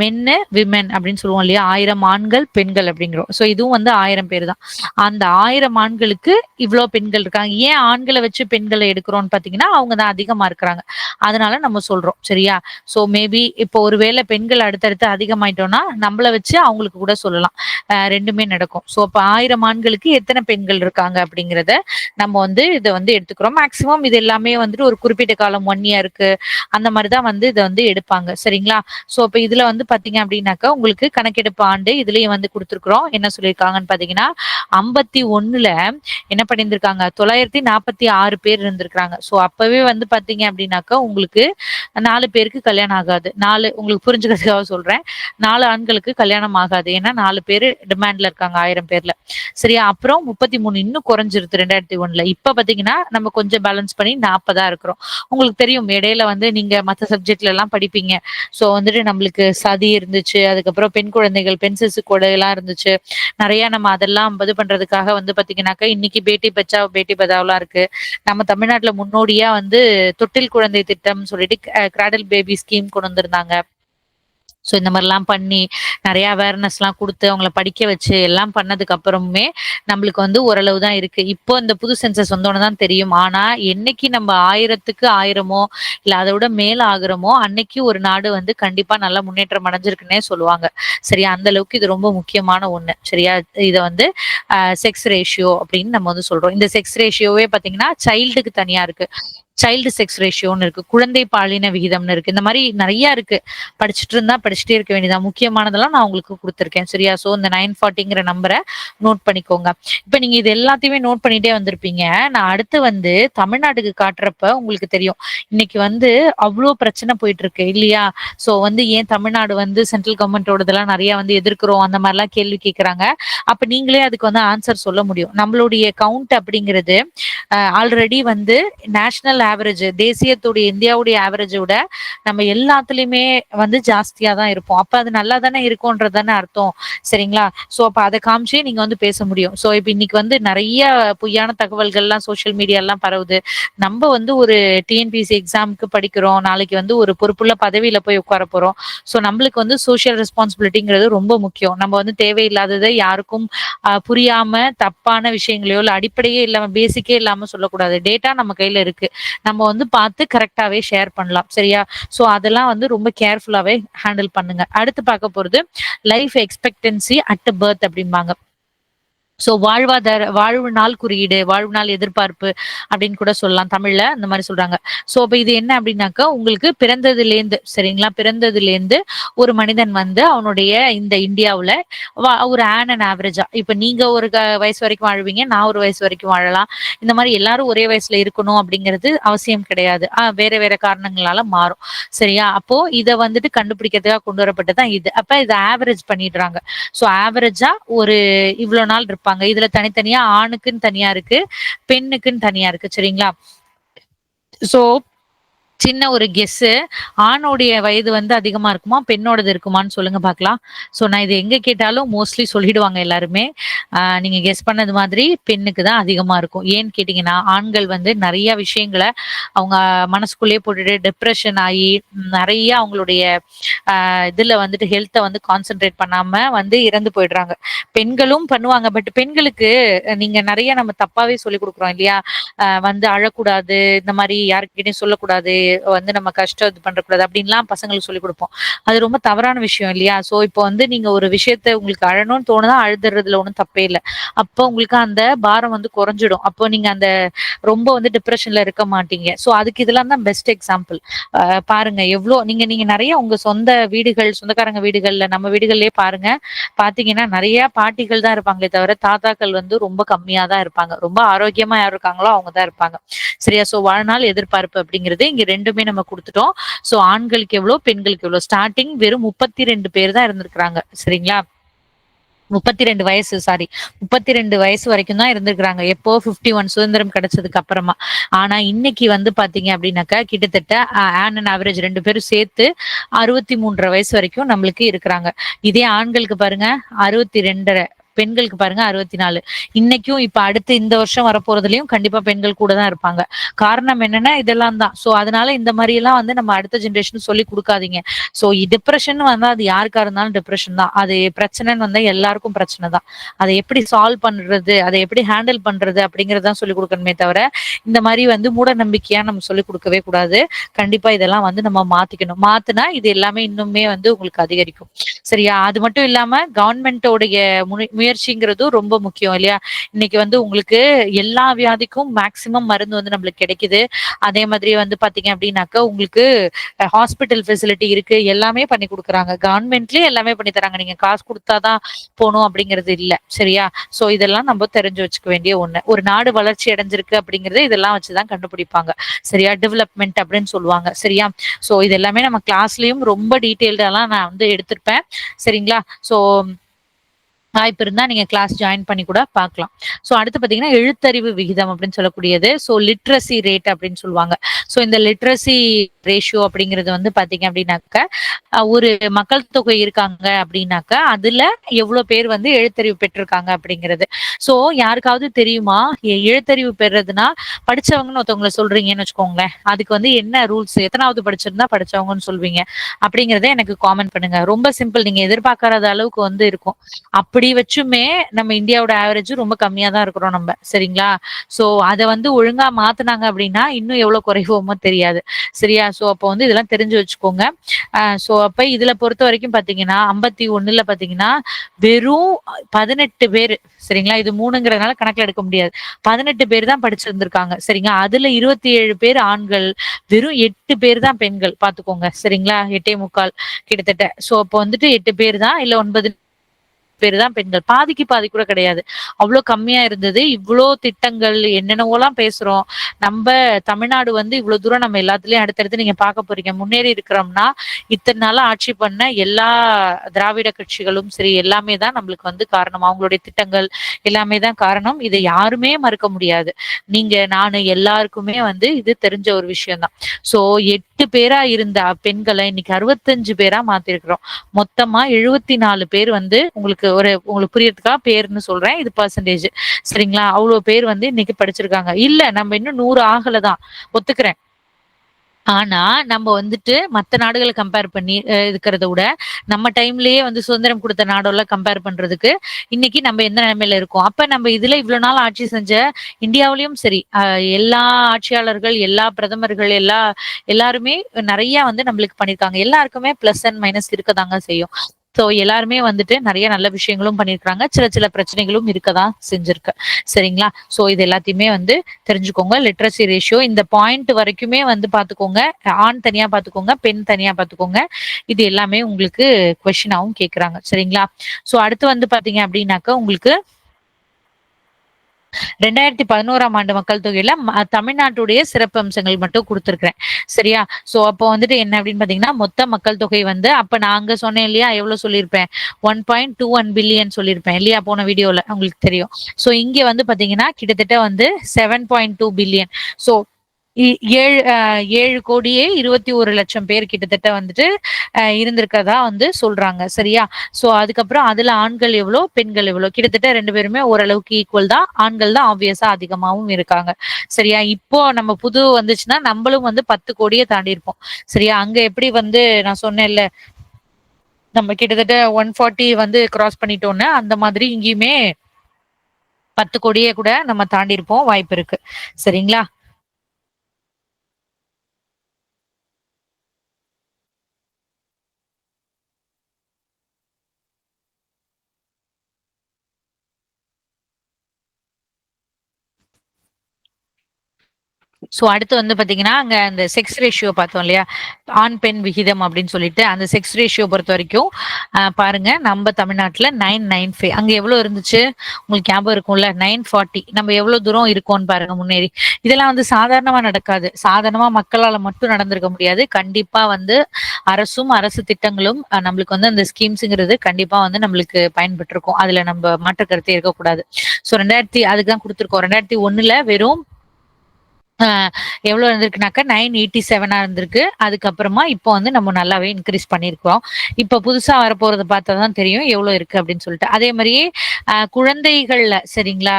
மென்னு விமென் அப்படின்னு சொல்லுவோம் இல்லையா? ஆயிரம் ஆண்கள் பெண்கள் அப்படிங்கிறோம். சோ இதுவும் வந்து ஆயிரம் பேர் தான். அந்த ஆயிரம் ஆண்களுக்கு இவ்வளவு பெண்கள் இருக்காங்க. ஏன் ஆண்களை வச்சு பெண்களை எடுக்கிறோம்னு பாத்தீங்கன்னா அவங்க தான் அதிகமா இருக்கிறாங்க. அதனால நம்ம சொல்றோம் சரியா? சோ மேபி இப்போ ஒருவேளை பெண்கள் அடுத்தடுத்து அதிகமாயிட்டோம்னா நம்மள வச்சு அவங்களுக்கு கூட சொல்லலாம். அஹ் ரெண்டுமே நடக்கும். சோ அப்ப ஆயிரம் ஆண்களுக்கு எத்தனை பெண்கள் இருக்காங்க அப்படிங்கிறத நம்ம வந்து இதை வந்து எடுத்துக்கிறோம். மேக்சிமம் இது எல்லாமே வந்துட்டு ஒரு குறிப்பிட்ட காலம் ஒன் இயருக்கு அந்த மாதிரிதான் வந்து இதை வந்து எடுப்பாங்க. சரிங்களா? சோ இப்போ இதுல வந்து பாத்தீங்க அப்படின்னாக்கா உங்களுக்கு கணக்கெடுப்பு ஆண்டு இதுலயும் வந்து கொடுத்துருக்குறோம். என்ன சொல்லியிருக்காங்கன்னு பாத்தீங்கன்னா ஐம்பத்தி ஒண்ணுல என்ன பண்ணியிருந்திருக்காங்க? தொள்ளாயிரத்தி நாற்பத்தி ஆறு பேர் இருந்திருக்காங்க சோ அப்பவே வந்து பாத்தீங்க அப்படின்னாக்கா உங்களுக்கு நாலு பேருக்கு கல்யாணம் ஆகாது. நாலு உங்களுக்கு புரிஞ்சுக்கிறதுக்காக சொல்றேன். நாலு ஆண்களுக்கு கல்யாணம் ஆகாது. ஏன்னா நாலு பேர் டிமாண்ட்ல இருக்காங்க ஆயிரம் பேர்ல. சரியா? அப்புறம் முப்பத்தி மூணு இன்னும் குறைஞ்சிருது ரெண்டாயிரத்தி ஒண்ணுல. இப்ப பாத்தீங்கன்னா நம்ம கொஞ்சம் பேலன்ஸ் பண்ணி நாற்பதா இருக்கிறோம். உங்களுக்கு தெரியும் இடையில வந்து நீங்க மத்த சப்ஜெக்ட்ல எல்லாம் படிப்பீங்க. சோ வந்துட்டு நம்மளுக்கு சதி இருந்துச்சு அதுக்கப்புறம் பெண் குழந்தைகள் பெண் சிசு கொடை எல்லாம் இருந்துச்சு. நிறைய நம்ம அதெல்லாம் இது பண்றதுக்காக வந்து பாத்தீங்கன்னாக்கா இன்னைக்கு பேட்டி பச்சாவ் பேட்டி பதாவெல்லாம் இருக்கு. நம்ம தமிழ்நாட்டுல முன்னோடியா வந்து தொட்டில் குழந்தை திட்டம் சொல்லிட்டு கிராடல் பேபி ஸ்கீம் கொண்டு வந்திருந்தாங்க. ஸோ இந்த மாதிரிலாம் பண்ணி நிறைய அவேர்னஸ்லாம் கொடுத்து அவங்கள படிக்க வச்சு எல்லாம் பண்ணதுக்கு அப்புறமே நம்மளுக்கு வந்து ஓரளவு தான் இருக்கு. இப்போ இந்த புது சென்சஸ் வந்தோன்னு தான் தெரியும். ஆனா என்னைக்கு நம்ம ஆயிரத்துக்கு ஆயிரமோ இல்ல அதை விட மேல ஆகுறோமோ அன்னைக்கு ஒரு நாடு வந்து கண்டிப்பா நல்ல முன்னேற்றம் அடைஞ்சிருக்குன்னே சொல்லுவாங்க. சரியா? அந்த அளவுக்கு இது ரொம்ப முக்கியமான ஒண்ணு. சரியா? இதை வந்து செக்ஸ் ரேஷியோ அப்படின்னு நம்ம வந்து சொல்றோம். இந்த செக்ஸ் ரேஷியோவே பாத்தீங்கன்னா சைல்டுக்கு தனியா இருக்கு. சைல்டு செக்ஸ் ரேஷியோன்னு இருக்கு குழந்தை பாலின விகிதம்னு இருக்கு. இந்த மாதிரி நிறைய இருக்கு. படிச்சுட்டு இருந்தா படிச்சுட்டே இருக்க வேண்டியதான் முக்கியமானதெல்லாம் நான் உங்களுக்கு கொடுத்துருக்கேன் சரியா? சோ இந்த நைன் ஃபார்ட்டிங்கிற நம்பரை நோட் பண்ணிக்கோங்க. இப்ப நீங்க இது எல்லாத்தையுமே நோட் பண்ணிட்டே வந்திருப்பீங்க. நான் அடுத்து வந்து தமிழ்நாட்டுக்கு காட்டுறப்ப உங்களுக்கு தெரியும். இன்னைக்கு வந்து அவ்வளோ பிரச்சனை போயிட்டு இருக்கு இல்லையா? சோ வந்து ஏன் தமிழ்நாடு வந்து சென்ட்ரல் கவர்மெண்டோட இதெல்லாம் நிறைய வந்து எதிர்க்கிறோம் அந்த மாதிரிலாம் கேள்வி கேட்கறாங்க அப்ப நீங்களே அதுக்கு வந்து ஆன்சர் சொல்ல முடியும். நம்மளுடைய கவுண்ட் அப்படிங்கிறது ஆல்ரெடி வந்து நேஷனல் ஆவரேஜ் தேசியத்துடைய இந்தியாவுடைய ஆவரேஜை விட நம்ம எல்லாத்துலயுமே வந்து ஜாஸ்தியா தான் இருப்போம். அப்ப அது நல்லா தானே இருக்கும்ன்றது தானே அர்த்தம். சரிங்களா? சோ அப்ப அதை காமிச்சே நீங்க வந்து பேச முடியும். சோ இப்ப இன்னைக்கு வந்து நிறைய பொய்யான தகவல்கள்லாம் சோசியல் மீடியா எல்லாம் பரவுது. நம்ம வந்து ஒரு டிஎன்பிசி எக்ஸாமுக்கு படிக்கிறோம். நாளைக்கு வந்து ஒரு பொறுப்புள்ள பதவியில போய் உட்கார போறோம். சோ நம்மளுக்கு வந்து சோசியல் ரெஸ்பான்சிபிலிட்டிங்கிறது ரொம்ப முக்கியம். நம்ம வந்து தேவையில்லாததை யாருக்கும் புரியாம தப்பான விஷயங்களையோ இல்ல அடிப்படையே இல்லாம பேசிக்கே இல்லாம சொல்லக்கூடாது. டேட்டா நம்ம கையில இருக்கு. நம்ம வந்து பார்த்து கரெக்டாவே ஷேர் பண்ணலாம். சரியா? சோ அதெல்லாம் வந்து ரொம்ப கேர்ஃபுல்லாவே ஹேண்டில் பண்ணுங்க. அடுத்து பார்க்க போறது லைஃப் எக்ஸ்பெக்டன்சி அட் பர்த் அப்படிம்பாங்க. சோ வாழ்வாதார வாழ்வு நாள் குறியீடு வாழ்வு நாள் எதிர்பார்ப்பு அப்படின்னு கூட சொல்லலாம். தமிழ்ல அந்த மாதிரி சொல்றாங்க. சோ அப்போ இது என்ன அப்படின்னாக்கா உங்களுக்கு பிறந்ததுல இருந்து சரிங்களா? பிறந்ததுல இருந்து ஒரு மனிதன் வந்து அவனுடைய இந்த இந்தியாவுல ஒரு ஆன் அண்ட் ஆவரேஜா இப்ப நீங்க ஒரு வயசு வரைக்கும் வாழ்வீங்க நான் ஒரு வயசு வரைக்கும் வாழலாம். இந்த மாதிரி எல்லாரும் ஒரே வயசுல இருக்கணும் அப்படிங்கிறது அவசியம் கிடையாது. ஆஹ் வேற வேற காரணங்களால மாறும். சரியா? அப்போ இதை வந்துட்டு கண்டுபிடிக்கிறதுக்காக கொண்டு வரப்பட்டதான் இது. அப்ப இதை ஆவரேஜ் பண்ணிடுறாங்க. சோ ஆவரேஜா ஒரு இவ்வளவு நாள் இருப்பாங்க. இதுல தனித்தனியா ஆணுக்குன்னு தனியா இருக்கு பெண்ணுக்குன்னு தனியா இருக்கு. சரிங்களா? சோ சின்ன ஒரு கெஸ் ஆணோடைய வயது வந்து அதிகமா இருக்குமா? பெண்ணோடது இருக்குமான்னு சொல்லுங்க பார்க்கலாம் ஸோ நான் இது எங்க கேட்டாலும் மோஸ்ட்லி சொல்லிடுவாங்க எல்லாருமே. நீங்கள் நீங்க கெஸ் பண்ணது மாதிரி பெண்ணுக்கு தான் அதிகமா இருக்கும். ஏன்னு கேட்டீங்கன்னா ஆண்கள் வந்து நிறைய விஷயங்களை அவங்க மனசுக்குள்ளேயே போட்டுட்டு டிப்ரெஷன் ஆகி நிறைய அவங்களுடைய ஆஹ் இதுல வந்துட்டு ஹெல்த்தை வந்து கான்சென்ட்ரேட் பண்ணாம வந்து இறந்து போயிடுறாங்க. பெண்களும் பண்ணுவாங்க. பட் பெண்களுக்கு நீங்க நிறைய நம்ம தப்பாவே சொல்லி கொடுக்குறோம் இல்லையா? வந்து அழக்கூடாது இந்த மாதிரி யாருக்கிட்டையும் சொல்லக்கூடாது வந்து நம்ம கஷ்டம் இது பண்றக்கூடாது அப்படின்லாம் பசங்களுக்கு சொல்லி கொடுப்போம். அது ரொம்ப தவறான விஷயம் இல்லையா? சோ இப்போ வந்து நீங்க ஒரு விஷயத்த உங்களுக்கு அழணும்னு தோணுதா அழுதுறதுல ஒன்றும் தப்பே இல்லை. அப்போ உங்களுக்கு அந்த பாரம் வந்து குறைஞ்சிடும். அப்போ நீங்க அந்த ரொம்ப வந்து டிப்ரெஷன்ல இருக்க மாட்டீங்க. சோ அதுக்கு இதெல்லாம் தான் பெஸ்ட் எக்ஸாம்பிள் பாருங்க எவ்வளோ நீங்க நீங்க நிறைய உங்க சொந்த வீடுகள் சொந்தக்காரங்க வீடுகள்ல நம்ம வீடுகள்லயே பாருங்க. பாத்தீங்கன்னா நிறைய பாட்டிகள் தான் இருப்பாங்களே தவிர தாத்தாக்கள் வந்து ரொம்ப கம்மியா தான் இருப்பாங்க. ரொம்ப ஆரோக்கியமா யார் இருக்காங்களோ அவங்க தான் இருப்பாங்க. சரியா? சோ வாழ்நாள் எதிர்பார்ப்பு அப்படிங்கிறது இங்க ரெண்டுமே நம்ம கொடுத்துட்டோம். சோ ஆண்களுக்கு எவ்வளோ பெண்களுக்கு எவ்வளோ? ஸ்டார்டிங் வெறும் முப்பத்தி ரெண்டு பேர் தான் இருந்திருக்கிறாங்க. சரிங்களா? முப்பத்தி ரெண்டு வயசு சாரி முப்பத்தி ரெண்டு வயசு வரைக்கும் தான் இருந்திருக்கிறாங்க. எப்போ பிப்டி ஒன் சுதந்திரம் கிடைச்சதுக்கு அப்புறமா. ஆனா இன்னைக்கு வந்து பாத்தீங்க அப்படின்னாக்கா கிட்டத்தட்ட ஆன் அண்ட் ஆவரேஜ் ரெண்டு பேரும் சேர்த்து அறுபத்தி மூன்றரை வயசு வரைக்கும் நம்மளுக்கு இருக்கிறாங்க. இதே ஆண்களுக்கு பாருங்க அறுபத்தி ரெண்டரை பெண்களுக்கு பாருங்க அறுபத்தி நாலு இன்னைக்கும் இப்ப அடுத்து இந்த வருஷம் வரப்போறதுலயும் கண்டிப்பா பெண்கள் கூட தான் இருப்பாங்க. காரணம் என்னன்னா இதெல்லாம் தான். சோ அதனால இந்த மாதிரி எல்லாம் வந்து நம்ம அடுத்த ஜென்ரேஷன் சொல்லி கொடுக்காதீங்க. சோ டிப்ரெஷன் வந்தா அது யாருக்கா இருந்தாலும் டிப்ரெஷன் தான். அது பிரச்சனைன்னு வந்தா எல்லாருக்கும் பிரச்சனை தான். அதை எப்படி சால்வ் பண்றது அதை எப்படி ஹேண்டில் பண்றது அப்படிங்கறதான் சொல்லி கொடுக்கணுமே தவிர இந்த மாதிரி வந்து மூட நம்பிக்கையா நம்ம சொல்லி கொடுக்கவே கூடாது. கண்டிப்பா இதெல்லாம் வந்து நம்ம மாத்திக்கணும். மாத்துனா இது எல்லாமே இன்னுமே வந்து உங்களுக்கு அதிகரிக்கும். சரியா? அது மட்டும் இல்லாம கவர்மெண்டோடைய முயற்சிங்கிறதும் ரொம்ப முக்கியம் இல்லையா? இன்னைக்கு வந்து உங்களுக்கு எல்லா வியாதிக்கும் மேக்சிமம் மருந்து வந்து நம்மளுக்கு கிடைக்குது. அதே மாதிரி வந்து பாத்தீங்க அப்படின்னாக்கா உங்களுக்கு ஹாஸ்பிட்டல் ஃபெசிலிட்டி இருக்கு. எல்லாமே பண்ணி கொடுக்குறாங்க. கவர்மெண்ட்லயே எல்லாமே பண்ணி தராங்க. நீங்க காசு கொடுத்தாதான் போகணும் அப்படிங்கிறது இல்லை சரியா? சோ இதெல்லாம் நம்ம தெரிஞ்சு வச்சுக்க வேண்டிய ஒண்ணு. ஒரு நாடு வளர்ச்சி அடைஞ்சிருக்கு அப்படிங்கறது இதெல்லாம் வச்சுதான் கண்டுபிடிப்பாங்க சரியா? டெவலப்மெண்ட் அப்படின்னு சொல்லுவாங்க சரியா? சோ இது எல்லாமே நம்ம கிளாஸ்லயும் ரொம்ப டீட்டெயில்டெல்லாம் நான் வந்து எடுத்திருப்பேன் சரிங்களா? சோ வாய்ப்பு இருந்தா நீங்க கிளாஸ் ஜாயின் பண்ணி கூட பார்க்கலாம். ஸோ அடுத்து பாத்தீங்கன்னா எழுத்தறிவு விகிதம் அப்படின்னு சொல்லக்கூடியது. ஸோ லிட்ரஸி ரேட் அப்படின்னு சொல்லுவாங்க. ஸோ இந்த லிட்ரஸி ரேஷியோ அப்படிங்கிறது வந்து பாத்தீங்க அப்படின்னாக்க ஒரு மக்கள் தொகை இருக்காங்க அப்படின்னாக்க அதுல எவ்வளவு பேர் வந்து எழுத்தறிவு பெற்றிருக்காங்க அப்படிங்கிறது. ஸோ யாருக்காவது தெரியுமா? எழுத்தறிவு பெறதுனா படிச்சவங்கன்னு ஒருத்தவங்களை சொல்றீங்கன்னு வச்சுக்கோங்களேன். அதுக்கு வந்து என்ன ரூல்ஸ் எத்தனாவது படிச்சிருந்தா படிச்சவங்கன்னு சொல்வீங்க. அப்படிங்கிறத எனக்கு காமெண்ட் பண்ணுங்க. ரொம்ப சிம்பிள் நீங்க எதிர்பார்க்காத அளவுக்கு வந்து இருக்கும். அப்படி அப்படி வச்சுமே நம்ம இந்தியாவோட ஆவரேஜ் ரொம்ப கம்மியா தான் இருக்கிறோம் நம்ம. சரிங்களா? சோ அதை வந்து ஒழுங்கா மாத்தினாங்க அப்படின்னா இன்னும் எவ்வளவு குறைவோமோ தெரியாது. சரியா? சோ அப்போ வந்து இதெல்லாம் தெரிஞ்சு வச்சுக்கோங்க. சோ அப்ப இதுல பொறுத்த வரைக்கும் பாத்தீங்கன்னா ஐம்பத்தி ஒண்ணுல பாத்தீங்கன்னா வெறும் பதினெட்டு பேர் சரிங்களா? இது மூணுங்கிறதுனால கணக்குல எடுக்க முடியாது. பதினெட்டு பேர் தான் படிச்சிருந்திருக்காங்க சரிங்களா? அதுல இருபத்தி ஏழு பேர் ஆண்கள் வெறும் எட்டு பேர் தான் பெண்கள் பாத்துக்கோங்க. சரிங்களா? எட்டே முக்கால் கிட்டத்தட்ட. சோ அப்போ வந்துட்டு எட்டு பேர் தான் இல்ல ஒன்பது பேர் தான் பெண்கள். பாதிக்கு பாதி கூட கிடையாது. அவ்வளவு கம்மியா இருந்தது. இவ்வளோ திட்டங்கள் என்னென்னவோலாம் பேசுறோம். நம்ம தமிழ்நாடு வந்து இவ்வளவு தூரம் நம்ம எல்லாத்துலயும் அடுத்தடுத்து நீங்க பார்க்க போறீங்க. முன்னேறி இருக்கிறோம்னா இத்தனை நாளா ஆட்சி பண்ண எல்லா திராவிட கட்சிகளும் சரி எல்லாமே தான் நம்மளுக்கு வந்து காரணம். அவங்களுடைய திட்டங்கள் எல்லாமே தான் காரணம். இதை யாருமே மறுக்க முடியாது. நீங்க நானு எல்லாருக்குமே வந்து இது தெரிஞ்ச ஒரு விஷயம்தான். சோ எட்டு பேரா இருந்த பெண்களை இன்னைக்கு அறுபத்தஞ்சு பேரா மாத்திருக்கிறோம். மொத்தமா எழுபத்தி நாலு பேர் வந்து உங்களுக்கு ஒரு உங்களுக்கு புரியறதுக்காக பேர்னு சொல்றேன். இது பர்சன்டேஜ் சரிங்களா? அவ்வளவு பேர் வந்து இன்னைக்கு படிச்சிருக்காங்க. இல்ல நம்ம இன்னும் நூறு ஆகலதான். ஒத்துக்கிறேன். ஆனா நம்ம வந்துட்டு மத்த நாடுகளை கம்பேர் பண்ணி இருக்கிறத விட நம்ம டைம்லயே வந்து சுதந்திரம் கொடுத்த நாடெல்லாம் கம்பேர் பண்றதுக்கு இன்னைக்கு நம்ம எந்த நிலைமையில இருக்கோம்? அப்ப நம்ம இதுல இவ்வளவு நாள் ஆட்சி செஞ்ச இந்தியாவிலயும் சரி எல்லா ஆட்சியாளர்கள் எல்லா பிரதமர்கள் எல்லா எல்லாருமே நிறைய வந்து நம்மளுக்கு பண்ணிருக்காங்க. எல்லாருக்குமே பிளஸ் அண்ட் மைனஸ் இருக்கதாங்க செய்யும். ஸோ எல்லாருமே வந்துட்டு நிறைய நல்ல விஷயங்களும் பண்ணியிருக்காங்க சில சில பிரச்சனைகளும் இருக்கதான் செஞ்சிருக்கு. சரிங்களா? ஸோ இது எல்லாத்தையுமே வந்து தெரிஞ்சுக்கோங்க. லிட்ரஸி ரேஷியோ இந்த பாயிண்ட் வரைக்குமே வந்து பார்த்துக்கோங்க. ஆண் தனியாக பார்த்துக்கோங்க பெண் தனியாக பார்த்துக்கோங்க. இது எல்லாமே உங்களுக்கு கொஷினாகவும் கேட்குறாங்க சரிங்களா? ஸோ அடுத்து வந்து பார்த்தீங்க அப்படின்னாக்கா உங்களுக்கு ரெண்டாயிரத்தி பதினோராம் ஆண்டு மக்கள் தொகையில தமிழ்நாட்டுடைய சிறப்பு அம்சங்கள் மட்டும் கொடுத்துருக்கிறேன். சரியா? சோ அப்போ வந்துட்டு என்ன அப்படின்னு பாத்தீங்கன்னா மொத்த மக்கள் தொகை வந்து அப்ப நான் அங்க சொன்னேன் இல்லையா எவ்வளவு சொல்லியிருப்பேன்? One point two one billion சொல்லியிருப்பேன் இல்லையா? போன வீடியோல உங்களுக்கு தெரியும். சோ இங்க வந்து பாத்தீங்கன்னா கிட்டத்தட்ட வந்து seven point two billion so ஏழு ஏழு கோடியே இருபத்தி ஒரு லட்சம் பேர் கிட்டத்தட்ட வந்துட்டு இருந்திருக்கதா வந்து சொல்றாங்க. சரியா? ஸோ அதுக்கப்புறம் அதுல ஆண்கள் எவ்வளோ பெண்கள் எவ்வளோ? கிட்டத்தட்ட ரெண்டு பேருமே ஓரளவுக்கு ஈக்குவல் தான். ஆண்கள் தான் ஆப்வியஸா அதிகமாகவும் இருக்காங்க. சரியா? இப்போ நம்ம புது வந்துச்சுன்னா நம்மளும் வந்து பத்து கோடியே தாண்டி இருப்போம். சரியா? அங்க எப்படி வந்து நான் சொன்னேன்ல நம்ம கிட்டத்தட்ட ஒன் ஃபார்ட்டி வந்து கிராஸ் பண்ணிட்டோம்னா அந்த மாதிரி இங்கேயுமே பத்து கோடியே கூட நம்ம தாண்டி இருப்போம். வாய்ப்பு இருக்கு. சரிங்களா? ஸோ அடுத்து வந்து பாத்தீங்கன்னா அங்க அந்த செக்ஸ் ரேஷியோ பார்த்தோம் இல்லையா? ஆண் பெண் விகிதம் அப்படின்னு சொல்லிட்டு அந்த செக்ஸ் ரேஷியோ பொறுத்த வரைக்கும் பாருங்க நம்ம தமிழ்நாட்டுல நைன் நைன் ஃபைவ் அங்க எவ்வளவு இருந்துச்சு? உங்களுக்கு ஞாபகம் இருக்கும்ல? நைன் ஃபார்ட்டி நம்ம எவ்வளவு தூரம் இருக்கோம்னு பாருங்க முன்னேறி. இதெல்லாம் வந்து சாதாரணமா நடக்காது. சாதாரணமா மக்களால மட்டும் நடந்திருக்க முடியாது. கண்டிப்பா வந்து அரசும் அரசு திட்டங்களும் நம்மளுக்கு வந்து அந்த ஸ்கீம்ஸுங்கிறது கண்டிப்பா வந்து நம்மளுக்கு பயன்பட்டு அதில் அதுல நம்ம மாற்று கருத்தே இருக்கக்கூடாது. ஸோ ரெண்டாயிரத்தி அதுக்கு தான் கொடுத்துருக்கோம். ரெண்டாயிரத்தி ஒன்றில் வெறும் எவ்வளோ இருந்திருக்குனாக்கா நைன் எயிட்டி செவனாக இருந்திருக்கு. அதுக்கப்புறமா இப்போ வந்து நம்ம நல்லாவே இன்க்ரீஸ் பண்ணியிருக்கோம் இப்போ புதுசாக வரப்போகிறத பார்த்தா தான் தெரியும் எவ்வளோ இருக்குது அப்படின்னு சொல்லிட்டு. அதே மாதிரியே குழந்தைகளில் சரிங்களா?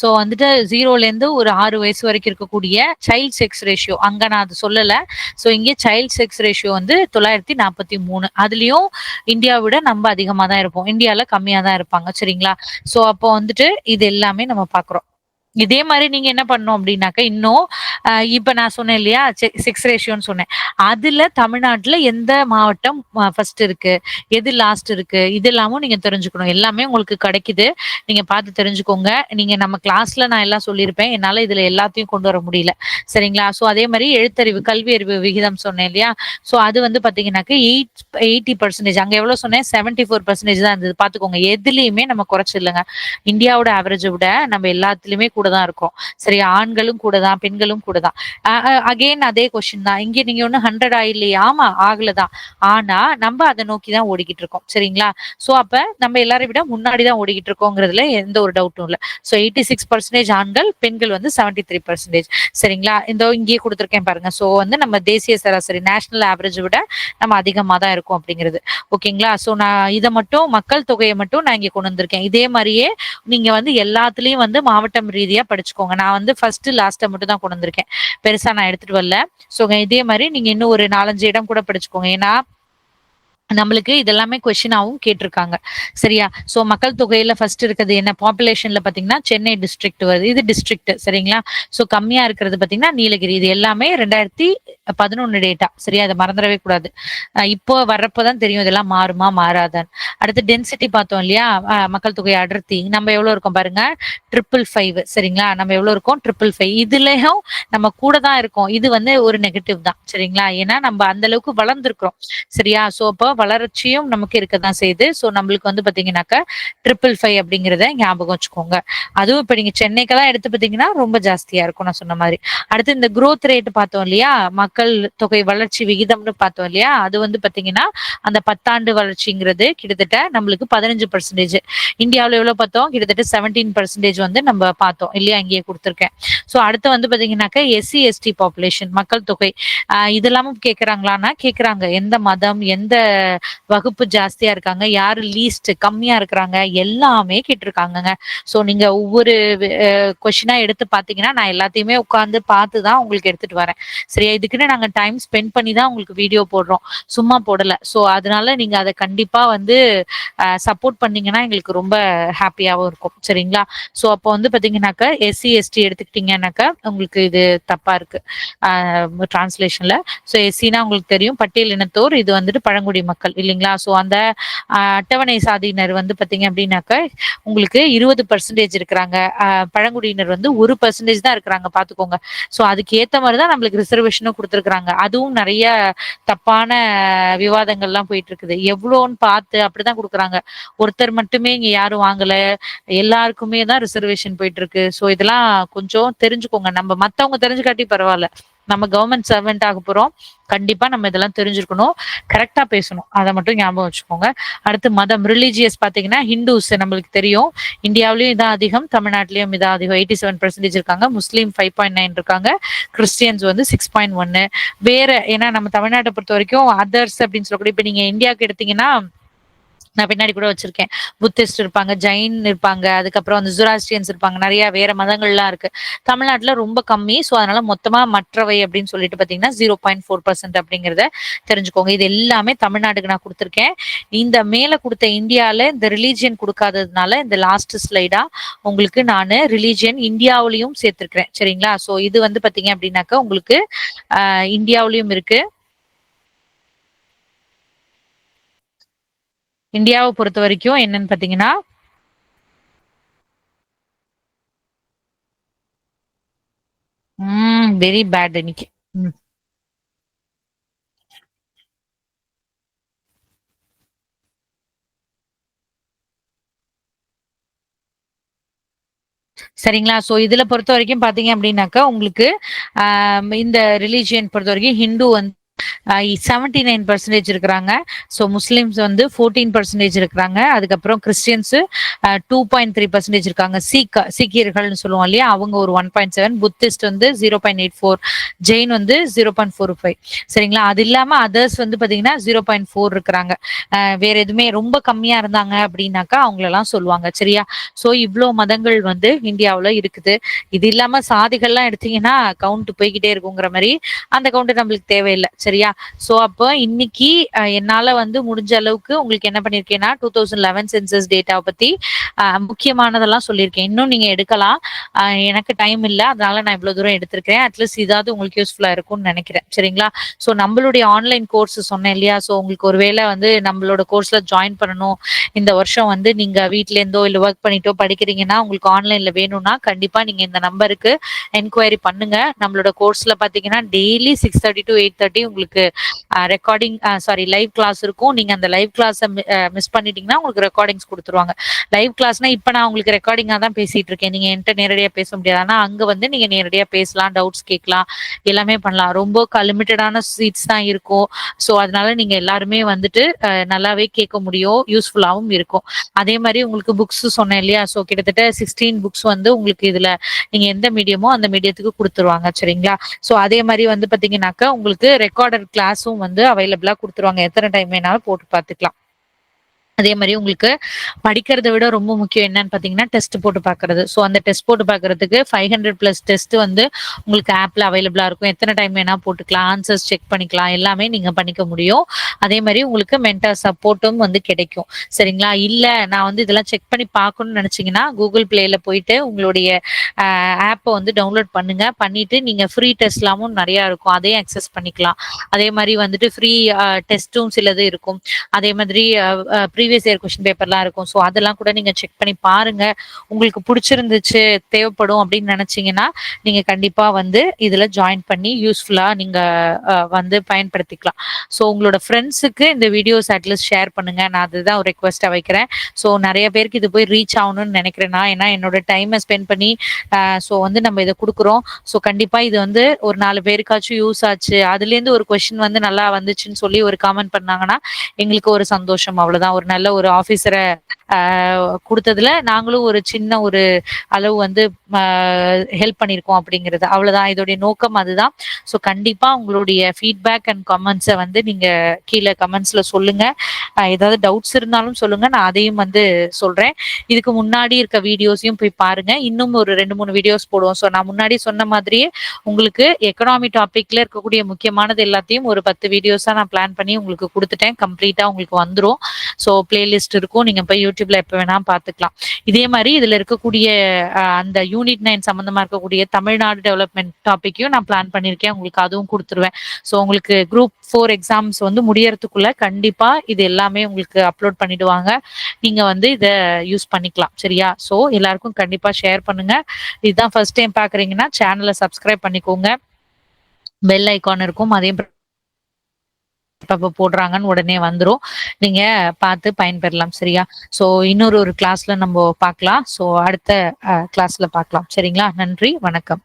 ஸோ வந்துட்டு ஜீரோலேருந்து ஒரு ஆறு வயசு வரைக்கும் இருக்கக்கூடிய சைல்ட் செக்ஸ் ரேஷியோ அங்கே நான் அது சொல்லலை. ஸோ இங்கே சைல்ட் செக்ஸ் ரேஷியோ வந்து தொள்ளாயிரத்தி நாற்பத்தி மூணு. அதுலேயும் இந்தியாவை விட நம்ம அதிகமாக தான் இருப்போம். இந்தியாவில் கம்மியாக தான் இருப்பாங்க சரிங்களா? ஸோ அப்போ வந்துட்டு இது எல்லாமே நம்ம பார்க்குறோம். இதே மாதிரி நீங்க என்ன பண்ணும் அப்படின்னாக்க இன்னும் இப்ப நான் சொன்னேன் இல்லையா சிக்ஸ் ரேஷியோன்னு சொன்னேன். அதுல தமிழ்நாட்டுல எந்த மாவட்டம் ஃபர்ஸ்ட் இருக்கு எது லாஸ்ட் இருக்கு இது எல்லாமும் நீங்க தெரிஞ்சுக்கணும். எல்லாமே உங்களுக்கு கிடைக்குது. நீங்க பார்த்து தெரிஞ்சுக்கோங்க. நீங்க நம்ம கிளாஸ்ல நான் எல்லாம் சொல்லியிருப்பேன். என்னால இதுல எல்லாத்தையும் கொண்டு வர முடியல. சரிங்களா? ஸோ அதே மாதிரி எழுத்தறிவு கல்வி அறிவு விகிதம் சொன்னேன் இல்லையா? ஸோ அது வந்து பாத்தீங்கன்னாக்க எயிட் எயிட்டி பர்சன்டேஜ் அங்க எவ்வளவு சொன்னேன்? செவன்டி ஃபோர் பர்சன்டேஜ் தான் இருந்தது. பாத்துக்கோங்க எதுலயுமே நம்ம குறைச்சிடலங்க இந்தியாவோட ஆவரேஜை விட நம்ம எல்லாத்துலயுமே கூட தான் இருக்கோம். சரி ஆண்களும் கூட தான் பெண்களும் கூட தான் அகைன் அதே கொஸ்டின் தான். இங்கே நீங்க ஒன்றும் ஹண்ட்ரட் ஆயில்லையா ஆமா ஆகலதான். ஆனா நம்ம அதை நோக்கி தான் ஓடிக்கிட்டு இருக்கோம். சரிங்களா? ஸோ அப்ப நம்ம எல்லாரையும் விட முன்னாடி தான் ஓடிக்கிட்டு இருக்கோங்கிறதுல எந்த ஒரு டவுட்டும் இல்லை. ஸோ எயிட்டி சிக்ஸ் பர்சன்டேஜ் ஆண்கள் பெண்கள் வந்து செவன்டி த்ரீ பர்சன்டேஜ் சரிங்களா? இந்த இங்கேயே கொடுத்துருக்கேன் பாருங்க. ஸோ வந்து நம்ம தேசிய சராசரி நேஷனல் ஆவரேஜ் விட நம்ம அதிகமாக தான் இருக்கும் அப்படிங்கிறது. ஓகேங்களா? ஸோ நான் இதை மட்டும் மக்கள் தொகையை மட்டும் நான் இங்கே கொண்டு வந்திருக்கேன். இதே மாதிரியே நீங்க வந்து எல்லாத்துலேயும் வந்து மாவட்டம் ரீதியா படிச்சுக்கோங்க. நான் வந்து ஃபர்ஸ்ட் லாஸ்ட்டை மட்டும் தான் கொண்டு வந்திருக்கேன். பெருசா நான் எடுத்துட்டு வரல. சோ இதே மாதிரி நீங்க இன்னும் ஒரு நாலஞ்சு இடம் கூட படிச்சுக்கோங்க. ஏன்னா நம்மளுக்கு இதெல்லாமே கொஸ்டினாவும் கேட்டிருக்காங்க. சரியா? ஸோ மக்கள் தொகையில ஃபர்ஸ்ட் இருக்கிறது என்ன? பாப்புலேஷன்ல பாத்தீங்கன்னா சென்னை டிஸ்ட்ரிக்ட் வருது. இது டிஸ்ட்ரிக்ட் சரிங்களா? ஸோ கம்மியா இருக்கிறது பாத்தீங்கன்னா நீலகிரி. இது எல்லாமே ரெண்டாயிரத்தி பதினொன்னு டேட்டா சரியா? அதை மறந்துடவே கூடாது. இப்போ வர்றப்பதான் தெரியும் இதெல்லாம் மாறுமா மாறாதான்னு. அடுத்து டென்சிட்டி பார்த்தோம் இல்லையா? மக்கள் தொகை அடர்த்தி. நம்ம எவ்வளவு இருக்கோம் பாருங்க. ட்ரிபிள் ஃபைவ் சரிங்களா? நம்ம எவ்வளவு இருக்கோம்? ட்ரிபிள் ஃபைவ் இதுலயும் நம்ம கூட தான் இருக்கோம். இது வந்து ஒரு நெகட்டிவ் தான் சரிங்களா? ஏன்னா நம்ம அந்த அளவுக்கு வளர்ந்துருக்கிறோம். சரியா? ஸோ அப்போ வளர்ச்சியும் நமக்கு இருக்கதான் செய்யுது. ஸோ நம்மளுக்கு வந்து பாத்தீங்கன்னாக்கா ட்ரிபிள் ஃபைவ் அப்படிங்கிறத ஞாபகம் வச்சுக்கோங்க. அதுவும் இப்போ நீங்க சென்னைக்கெல்லாம் எடுத்து பாத்தீங்கன்னா ரொம்ப ஜாஸ்தியா இருக்கும் நான் சொன்ன மாதிரி. அடுத்து இந்த குரோத் ரேட் பார்த்தோம் இல்லையா? மக்கள் தொகை வளர்ச்சி விகிதம்னு பார்த்தோம் இல்லையா? அது வந்து பாத்தீங்கன்னா அந்த பத்தாண்டு வளர்ச்சிங்கிறது கிட்டத்தட்ட நம்மளுக்கு பதினஞ்சு பர்சன்டேஜ் இந்தியாவில் எவ்வளவு பார்த்தோம்? கிட்டத்தட்ட செவன்டீன் பர்சன்டேஜ் வந்து நம்ம பார்த்தோம் இல்லையா? இங்கேயே கொடுத்துருக்கேன். ஸோ அடுத்து வந்து பாத்தீங்கன்னாக்கா எஸ்சி எஸ்டி பாப்புலேஷன் மக்கள் தொகை. இதெல்லாமும் கேட்குறாங்களான்னா கேட்குறாங்க எந்த மதம் எந்த வகுப்பு ஜாஸ்தியா இருக்காங்க யாரு லீஸ்ட் கம்மியா இருக்கிறாங்க எல்லாமே கேட்டிருக்காங்கங்க. ஸோ நீங்க ஒவ்வொரு கொஷினா எடுத்து பாத்தீங்கன்னா நான் எல்லாத்தையுமே உட்காந்து பார்த்து தான் உங்களுக்கு எடுத்துட்டு வரேன். சரியா இதுக்குன்னு நாங்க டைம் ஸ்பெண்ட் பண்ணி தான் உங்களுக்கு வீடியோ போடுறோம். சும்மா போடல. ஸோ அதனால நீங்க அதை கண்டிப்பா வந்து சப்போர்ட் பண்ணீங்கன்னா எங்களுக்கு ரொம்ப ஹாப்பியாகவும் இருக்கும். சரிங்களா? ஸோ அப்போ வந்து பாத்தீங்கன்னாக்கா எஸ்சி எஸ்டி எடுத்துக்கிட்டீங்கன்னாக்கா உங்களுக்கு இது தப்பா இருக்கு. டிரான்ஸ்லேஷன்ல ஸோ எஸ்சினா உங்களுக்கு தெரியும். பட்டியல் இனத்தோர் இது வந்துட்டு பழங்குடி மக்கள் இல்லைங்களா? சோ அந்த அட்டவணை சாதியினர் வந்து பாத்தீங்க அப்படின்னாக்க உங்களுக்கு இருபது பர்சன்டேஜ் இருக்கிறாங்க. பழங்குடியினர் வந்து ஒரு பர்சன்டேஜ் தான் இருக்கிறாங்க பாத்துக்கோங்க. சோ அதுக்கு ஏத்த மாதிரி தான் நம்மளுக்கு ரிசர்வேஷனும் கொடுத்துருக்குறாங்க. அதுவும் நிறைய தப்பான விவாதங்கள்லாம் போயிட்டு இருக்குது எவ்வளோன்னு பார்த்து அப்படிதான் கொடுக்குறாங்க. ஒருத்தர் மட்டுமே இங்க யாரும் வாங்கல. எல்லாருக்குமே தான் ரிசர்வேஷன் போயிட்டு இருக்கு சோ இதெல்லாம் கொஞ்சம் தெரிஞ்சுக்கோங்க. நம்ம மத்தவங்க தெரிஞ்சுக்காட்டி பரவாயில்ல. நம்ம கவர்மெண்ட் சர்வெண்ட் ஆக போறோம். கண்டிப்பா நம்ம இதெல்லாம் தெரிஞ்சிருக்கணும். கரெக்டா பேசணும். அதை மட்டும் ஞாபகம் வச்சுக்கோங்க. அடுத்து மதம் ரிலீஜியஸ் பாத்தீங்கன்னா ஹிந்துஸ் நம்மளுக்கு தெரியும். இந்தியாவிலயும் இதான் அதிகம் தமிழ்நாட்டிலயும் இதான் அதிகம். எயிட்டி செவன் பர்சன்டேஜ் இருக்காங்க. முஸ்லீம் ஃபைவ் பாயிண்ட் நைன் இருக்காங்க. கிறிஸ்டியன்ஸ் வந்து சிக்ஸ் பாயிண்ட் ஒன்னு வேற ஏன்னா நம்ம தமிழ்நாட்டை பொறுத்த வரைக்கும் அதர்ஸ் அப்படின்னு சொல்லக்கூடிய இப்ப நீங்க இந்தியாவுக்கு எடுத்தீங்கன்னா நான் பின்னாடி கூட வச்சிருக்கேன். புத்திஸ்ட் இருப்பாங்க ஜெயின் இருப்பாங்க அதுக்கப்புறம் வந்து ஜுராஸ்டியன்ஸ் இருப்பாங்க நிறைய வேற மதங்கள்லாம் இருக்கு. தமிழ்நாட்டுல ரொம்ப கம்மி ஸோ அதனால மொத்தமா மற்றவை அப்படின்னு சொல்லிட்டு பாத்தீங்கன்னா ஜீரோ பாயிண்ட் ஃபோர் பர்சன்ட் அப்படிங்கறத தெரிஞ்சுக்கோங்க. இது எல்லாமே தமிழ்நாட்டுக்கு நான் கொடுத்துருக்கேன். இந்த மேல கொடுத்த இந்தியால இந்த ரிலீஜியன் கொடுக்காததுனால இந்த லாஸ்ட் ஸ்லைடா உங்களுக்கு நான் ரிலீஜியன் இந்தியாவிலையும் சேர்த்திருக்கிறேன். சரிங்களா? ஸோ இது வந்து பாத்தீங்க அப்படின்னாக்கா உங்களுக்கு இந்தியாவிலையும் இருக்கு. இந்தியாவை பொறுத்த வரைக்கும் என்னன்னு பாத்தீங்கன்னா உம் வெரி பேட் இன்னைக்கு. உம் சரிங்களா? சோ இதுல பொறுத்த வரைக்கும் பாத்தீங்க அப்படின்னாக்கா உங்களுக்கு ஆஹ் இந்த ரிலீஜியன் பொறுத்த வரைக்கும் ஹிந்து வந்து செவன்டி நைன் பர்சன்டேஜ் இருக்கிறாங்க. ஸோ முஸ்லீம்ஸ் வந்து ஃபோர்டீன் பர்சன்டேஜ் இருக்கிறாங்க. அதுக்கப்புறம் Christians two point three percentage இருக்காங்க. சீக்க சீக்கியர்கள்னு சொல்லுவோம் இல்லையா? அவங்க ஒரு ஒன் பாயிண்ட் செவன் புத்திஸ்ட் வந்து zero point eight four Jain வந்து ஜீரோ பாயிண்ட் ஃபோர் ஃபைவ் சரிங்களா? அது இல்லாம அதர்ஸ் வந்து பாத்தீங்கன்னா ஜீரோ பாயிண்ட் ஃபோர் இருக்கிறாங்க. வேற எதுவுமே ரொம்ப கம்மியா இருந்தாங்க அப்படின்னாக்கா அவங்களெல்லாம் சொல்லுவாங்க. சரியா? சோ இவ்வளோ மதங்கள் வந்து இந்தியாவுல இருக்குது. இது இல்லாம சாதிகள்லாம் எடுத்தீங்கன்னா கவுண்ட் போய்கிட்டே இருக்குங்கிற மாதிரி அந்த கவுண்ட் நம்மளுக்கு தேவையில்லை. சரியா? ஸோ அப்போ இன்னைக்கு என்னால் வந்து முடிஞ்ச அளவுக்கு உங்களுக்கு என்ன பண்ணிருக்கேன்னா டூ தௌசண்ட் லெவன் சென்சஸ் டேட்டாவை பற்றி முக்கியமானதெல்லாம் சொல்லியிருக்கேன் இன்னும் நீங்கள் எடுக்கலாம். எனக்கு டைம் இல்லை. அதனால நான் இவ்வளோ தூரம் எடுத்திருக்கிறேன். அட்லீஸ்ட் இதாவது உங்களுக்கு யூஸ்ஃபுல்லாக இருக்கும்னு நினைக்கிறேன். சரிங்களா? ஸோ நம்மளுடைய ஆன்லைன் கோர்ஸ் சொன்னேன் இல்லையா? ஸோ உங்களுக்கு ஒருவேளை வந்து நம்மளோட கோர்ஸில் ஜாயின் பண்ணணும். இந்த வருஷம் வந்து நீங்கள் வீட்லேருந்தோ இல்லை ஒர்க் பண்ணிட்டோ படிக்கிறீங்கன்னா உங்களுக்கு ஆன்லைனில் வேணும்னா கண்டிப்பாக நீங்கள் இந்த நம்பருக்கு என்கொயரி பண்ணுங்க. நம்மளோட கோர்ஸில் பார்த்தீங்கன்னா daily six thirty to eight thirty உங்களுக்கு ரெக்கார்டிங் சாரி லைவ் கிளாஸ் இருக்கும். நீங்க அந்த லைவ் கிளாஸை மிஸ் பண்ணிட்டீங்கன்னா உங்களுக்கு ரெக்கார்டிங்ஸ் கொடுத்துருவாங்க. லைவ் கிளாஸ்னா இப்ப நான் உங்களுக்கு ரெக்கார்டிங்கா தான் பேசிட்டு இருக்கேன். நீங்க என்கிட்ட நேரடியா பேச முடியாது. ஆனா அங்க வந்து நீங்க நேரடியா பேசலாம் டவுட்ஸ் கேட்கலாம் எல்லாமே பண்ணலாம். ரொம்ப லிமிட்டடான சீட்ஸ் தான் இருக்கும். ஸோ அதனால நீங்க எல்லாருமே வந்துட்டு நல்லாவே கேட்க முடியும் யூஸ்ஃபுல்லாகவும் இருக்கும். அதே மாதிரி உங்களுக்கு புக்ஸ் சொன்னேன் இல்லையா? ஸோ கிட்டத்தட்ட சிக்ஸ்டீன் புக்ஸ் வந்து உங்களுக்கு இதுல நீங்க எந்த மீடியமோ அந்த மீடியத்துக்கு கொடுத்துருவாங்க. சரிங்களா? ஸோ அதே மாதிரி வந்து பாத்தீங்கன்னாக்கா உங்களுக்கு ரெக்கார்டர் கிளாஸும் வந்து அவைலபிளா கொடுத்துருவாங்க. எத்தனை டைம் வேணாலும் போட்டு பார்த்துக்கலாம். அதே மாதிரி உங்களுக்கு படிக்கிறத விட ரொம்ப முக்கியம் என்னன்னு பாத்தீங்கன்னா டெஸ்ட் போட்டு பாக்குறது. ஸோ அந்த டெஸ்ட் போட்டு பாக்குறதுக்கு ஃபைவ் ஹண்ட்ரட் பிளஸ் டெஸ்ட் வந்து உங்களுக்கு ஆப்ல அவைலபிளா இருக்கும். எத்தனை டைம் வேணா போட்டுக்கலாம் ஆன்சர்ஸ் செக் பண்ணிக்கலாம் எல்லாமே நீங்க பண்ணிக்க முடியும். அதே மாதிரி உங்களுக்கு மென்டர் சப்போர்ட்டும் வந்து கிடைக்கும். சரிங்களா? இல்ல நான் வந்து இதெல்லாம் செக் பண்ணி பார்க்கணும்னு நினைச்சீங்கன்னா கூகுள் பிளேல போயிட்டு உங்களுடைய ஆப்பை வந்து டவுன்லோட் பண்ணுங்க. பண்ணிட்டு நீங்க ஃப்ரீ டெஸ்ட்லாமும் நிறைய இருக்கும். அதையும் அக்சஸ் பண்ணிக்கலாம். அதே மாதிரி வந்துட்டு ஃப்ரீ டெஸ்ட்டும் சிலது இருக்கும். அதே மாதிரி ப்ரீவியஸ் இயர் கொஸ்டின் பேப்பர்லாம் இருக்கும். ஸோ அதெல்லாம் கூட நீங்கள் செக் பண்ணி பாருங்க. உங்களுக்கு பிடிச்சிருந்துச்சு தேவைப்படும் அப்படின்னு நினச்சிங்கன்னா நீங்கள் கண்டிப்பாக வந்து இதில் ஜாயின் பண்ணி யூஸ்ஃபுல்லாக நீங்கள் வந்து பயன்படுத்திக்கலாம். ஸோ உங்களோட ஃப்ரெண்ட்ஸுக்கு இந்த வீடியோஸ் அட்லீஸ்ட் ஷேர் பண்ணுங்க. நான் அதுதான் ஒரு ரெக்வஸ்ட்டாக வைக்கிறேன். ஸோ நிறைய பேருக்கு இது போய் ரீச் ஆகணும்னு நினைக்கிறேன் நான். ஏன்னா என்னோட டைமை ஸ்பெண்ட் பண்ணி ஸோ வந்து நம்ம இதை கொடுக்குறோம். ஸோ கண்டிப்பாக இது வந்து ஒரு நாலு பேருக்காச்சும் யூஸ் ஆச்சு. அதுலேருந்து ஒரு கொஷின் வந்து நல்லா வந்துச்சுன்னு சொல்லி ஒரு காமெண்ட் பண்ணாங்கன்னா எங்களுக்கு ஒரு சந்தோஷம். அவ்வளோதான் ஒரு நல்ல ஒரு ஆபீசரை கொடுத்ததுல நாங்களும் ஒரு சின்ன ஒரு அளவு வந்து ஹெல்ப் பண்ணியிருக்கோம் அப்படிங்கிறது. அவ்வளவுதான். இதோடைய நோக்கம் அதுதான். ஸோ கண்டிப்பா உங்களுடைய ஃபீட்பேக் அண்ட் கமெண்ட்ஸை வந்து நீங்க கீழே கமெண்ட்ஸ்ல சொல்லுங்க. ஏதாவது டவுட்ஸ் இருந்தாலும் சொல்லுங்க. நான் அதையும் வந்து சொல்றேன். இதுக்கு முன்னாடி இருக்க வீடியோஸையும் போய் பாருங்க. இன்னும் ஒரு ரெண்டு மூணு வீடியோஸ் போடுவோம். ஸோ நான் முன்னாடி சொன்ன மாதிரியே உங்களுக்கு எக்கனாமி டாபிக்ல இருக்கக்கூடிய முக்கியமானது எல்லாத்தையும் ஒரு பத்து வீடியோஸா நான் பிளான் பண்ணி உங்களுக்கு கொடுத்துட்டேன். கம்ப்ளீட்டா உங்களுக்கு வந்துரும். ஸோ பிளேலிஸ்ட் இருக்கும். நீங்க போய் யூடியூப்ல எப்ப வேணா பாத்துக்கலாம். இதே மாதிரி இதுல இருக்கக்கூடிய அந்த யூனிட் நைன் சம்பந்தமா இருக்கக்கூடிய தமிழ்நாடு டெவலப்மெண்ட் டாபிக்கையும் நான் பிளான் பண்ணியிருக்கேன் உங்களுக்கு அதுவும் கொடுத்துருவேன். ஸோ உங்களுக்கு குரூப் ஃபோர் எக்ஸாம்ஸ் வந்து முடியறதுக்குள்ள கண்டிப்பா இது எல்லாமே உங்களுக்கு அப்லோட் பண்ணிடுவாங்க. நீங்க வந்து இதை யூஸ் பண்ணிக்கலாம். சரியா? ஸோ எல்லாருக்கும் கண்டிப்பா ஷேர் பண்ணுங்க. இதுதான் ஃபர்ஸ்ட் டைம் பாக்குறீங்கன்னா சேனலை சப்ஸ்கிரைப் பண்ணிக்கோங்க. பெல் ஐகான் இருக்கும். அதையும் எப்ப போடுறாங்கன்னு உடனே வந்துரும். நீங்க பார்த்து பயன்பெறலாம் சரியா? சோ இன்னொரு ஒரு கிளாஸ்ல நம்ம பார்க்கலாம். சோ அடுத்த கிளாஸ்ல பார்க்கலாம். சரிங்களா? நன்றி வணக்கம்.